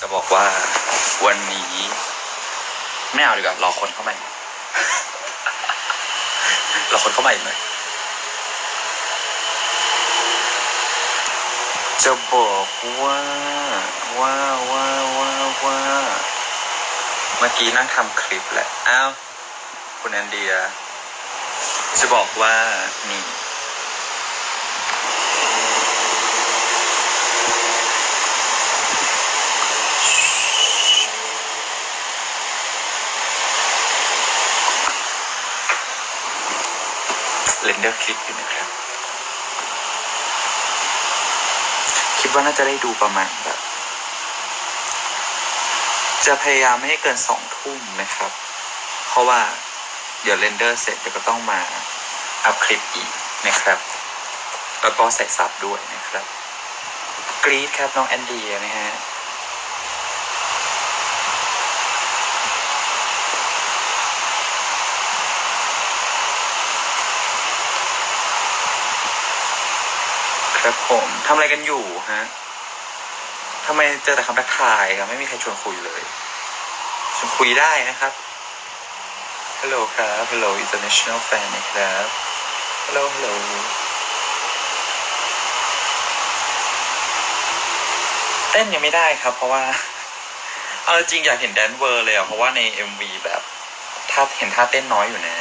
จะบอกว่าวันนี้ไม่เอาดีกว่ารอคนเข้ามาอีกรอคนเข้ามาอีกหน่อยจะบอกว่าว่าว่าว่าว่าเมื่อกี้นั่งทำคลิปแหละอ้าวคุณแอนเดีย จะบอกว่านี่ เรนเดอร์คลิปอยู่นะครับ คิดว่าน่าจะได้ดูประมาณแบบจะพยายามไม่ให้เกินสองทุ่มนะครับ เพราะว่าเดี๋ยวเรนเดอร์เสร็จเดี๋ยวก็ต้องมาอัพคลิปอีกนะครับ แล้วก็ใส่ซับด้วยนะครับ กรีดครับน้องแอนดี้นะฮะ ครับผมทำอะไรกันอยู่ฮะทำไมเจอแต่คำทักทายครับไม่มีใครชวนคุยเลยชวนคุยได้นะครับฮัลโหลครับ ฮัลโหล international fan นะครับ ฮัลโหล ฮัลโหล เต้นยังไม่ได้ครับ เพราะว่า เอาจริงอยากเห็นแดนเวอร์เลยอะ เพราะว่าใน MV แบบท่าเห็นท่าเต้นน้อยอยู่นะ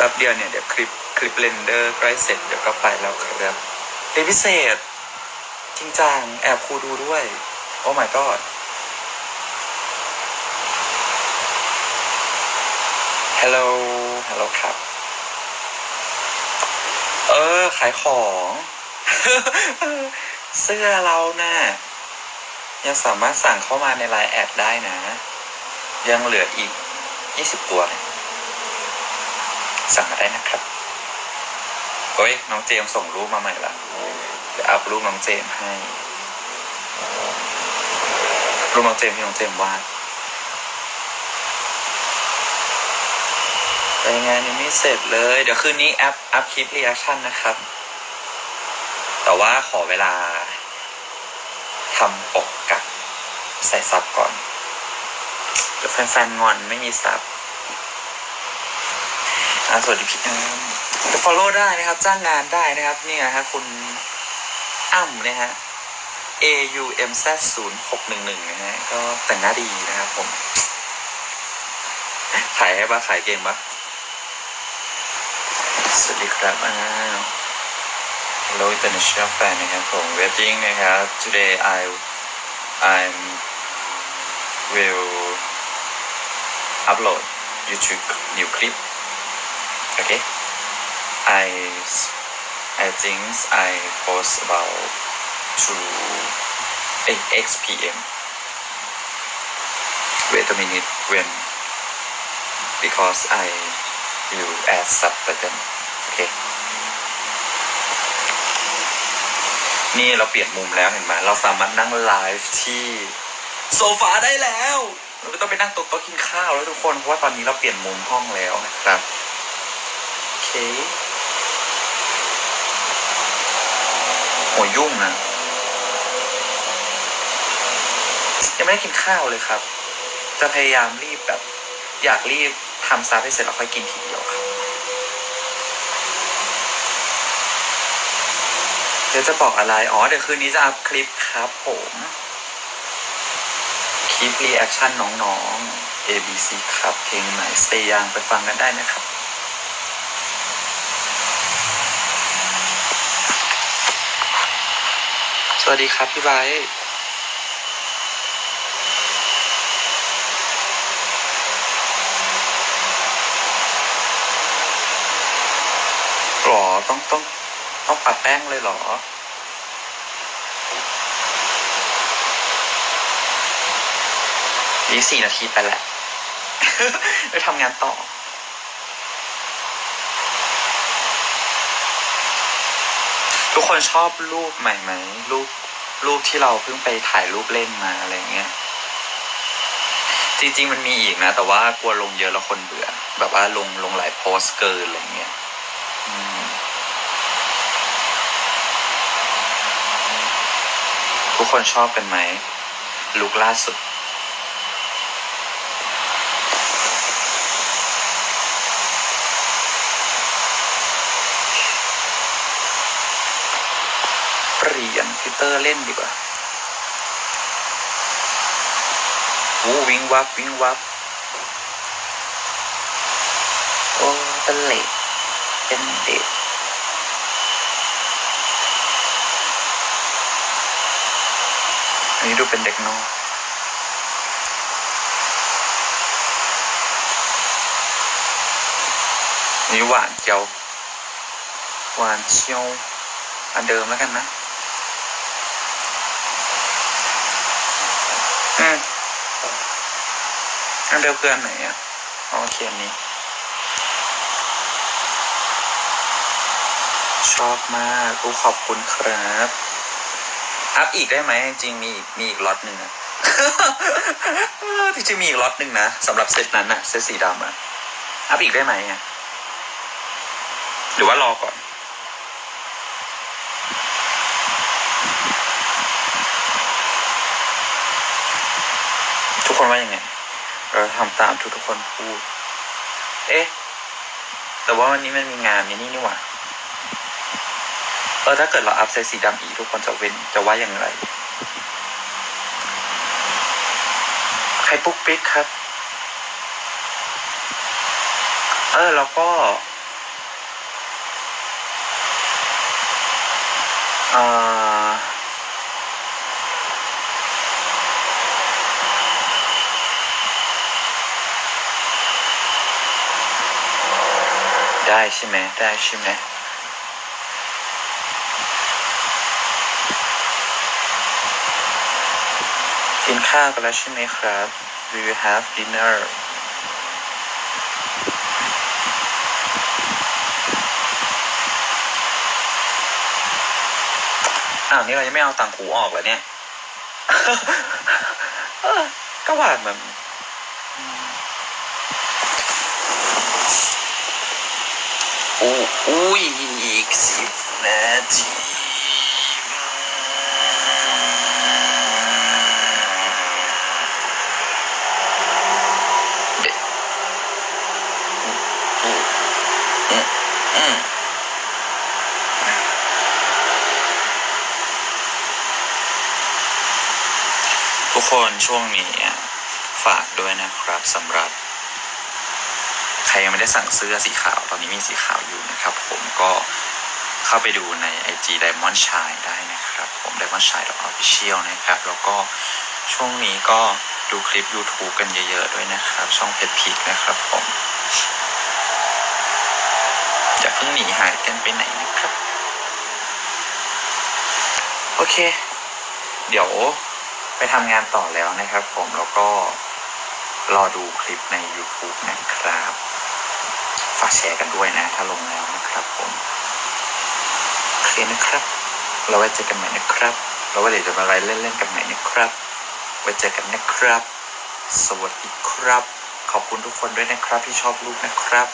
แป๊บเดียวเนี่ยเดี๋ยวคลิปคลิปเรนเดอร์ใกล้เสร็จเดี๋ยวก็ไปแล้วครับเดพิเศษ จริงจังแอบครูดูด้วย โอ้ my god ฮัลโหลฮัลโหลครับ เออ ขายของ เสื้อเราน่ะ ยังสามารถสั่งเข้ามาในไลน์แอดได้นะ ยังเหลืออีก 20 ตัวนี่ย สั่งมาได้นะครับโอ้ยน้องเจมส่งรูปมาใหม่ละเดี๋ยวอัพรูปน้องเจมให้รูปน้องเจมที่น้องเจมวาดรายงานยังไม่เสร็จเลย เดี๋ยวคืนนี้อัพอัพคลิปรีแอคชั่นนะครับ แต่ว่าขอเวลาทำปกกับใส่ซับก่อนเดี๋ยวแฟนๆงอนไม่มีซับ อ่าสวัสดีพี่อาร์มจะ follow ได้นะครับ จ้างงานได้นะครับ นี่นะฮะคุณอ้ำนะฮะ A U M Z ศูนย์หกหนึ่งหนึ่งนะฮะ ก็แต่งหน้าดีนะครับผม ขายให้ปะขายเกมปะสวัสดีครับอ้าว Hello international fan นะครับผม waiting นะครับ today I I'm will upload YouTube new clip okay I I think I post about 2 8 x p.m. wait a minute when because I will add subtitle okay นี่เราเปลี่ยนมุมแล้วเห็นไหมเราสามารถนั่งไลฟ์ที่โซฟาได้แล้วเราไม่ต้องไปนั่งโต๊ะโต๊ะกินข้าวแล้วทุกคน เพราะว่าตอนนี้เราเปลี่ยนมุมห้องแล้วนะครับ เคหัวยุ่งนะยังไม่ได้กินข้าวเลยครับ จะพยายามรีบแบบ อยากรีบทำซับให้เสร็จแล้วค่อยกินทีเดียวครับ เดี๋ยวจะบอกอะไร อ๋อ เดี๋ยวคืนนี้จะอัพคลิปครับผม คลิปรีแอคชั่นน้องๆ A B C ครับ เพลงใหม่ Stay Young ไปฟังกันได้นะครับ วัสดีครับพี่ไบหรอต้องต้องต้องปัดแป้งเลยเหรอ นี่สี่นาทีไปแหละ ไปทำงานต่อ ทุกคนชอบรูปใหม่ไหมรูปรูปที่เราเพิ่งไปถ่ายรูปเล่นมาอะไรเงี้ยจริงๆมันมีอีกนะ แต่ว่ากลัวลงเยอะแล้วคนเบื่อ แบบว่าลงลงหลายโพสเกินอะไรเงี้ยทุกคนชอบกันไหมลุกล่าสุด เปลี่ยนฟิเตอร์เล่นดีกว่าโอ้วิงวับวิงวับ โอ้เป็นเล็กเป็นเด็กอันนี้ดูเป็นเด็กน้อยอันนี่หวานเจียว หวานเชียว อันเดิมแล้วกันนะ อืม อันเดิมคืออันไหนอะอ๋อโอเคอันนี้ ชอบมากกูขอบคุณครับ อัพอีกได้ไหมจริงมีอีกมีอีกล็อตหนึ่งอะจริงๆมีอีกล็อตหนึ่งนะสำหรับเซตนั้นอะเซตสีดำอะอัพอีกได้ไหมอะหรือว่ารอก่อนทุกคนว่ายังไง เราทำตามทุกทุกๆคนพูด เอ๊ะ แต่ว่าวันนี้มันมีงานนี่นี่นี่หว่า เออถ้าเกิดเราอัพไซส์สีดำอีกทุกคนจะเว้นจะว่าอย่างไร ใครปุ๊กปิ๊กครับ เออแล้วก็ ได้ใช่ไหมได้ใช่ไหมกินข้าวกันแล้วใช่ไหมครับ Do you have dinner อ้าวนี่เรายังไม่เอาต่างหูออกเหรอเนี่ยเออก็ว่ามันอืมอู้อุ้ยอีกสิบ ทุกคนช่วงนี้ฝากด้วยนะครับสำหรับ ใครยังไม่ได้สั่งเสื้อสีขาว ตอนนี้มีสีขาวอยู่นะครับผม เข้าไปดูใน IG Diamond Shine ได้นะครับ ผม Diamond Shine Official นะครับ แล้วก็ช่วงนี้ก็ดูคลิป YouTube กันเยอะๆด้วยนะครับ ช่องเพจพีกนะครับผมอย่าเพิ่งหนีหายกันไปไหนนะครับ โอเค เดี๋ยวไปทำงานต่อแล้วนะครับผมแล้วก็รอดูคลิปใน YouTube นะครับ ฝากแชร์กันด้วยนะ ถ้าลงแล้วนะครับผม เคนะครับ เราไว้เจอกันใหม่นะครับ เราไว้เดี๋ยวจะมาไลฟ์เล่นๆกันใหม่นะครับ ไว้เจอกันนะครับ สวัสดีครับ ขอบคุณทุกคนด้วยนะครับที่ชอบลูกนะครับ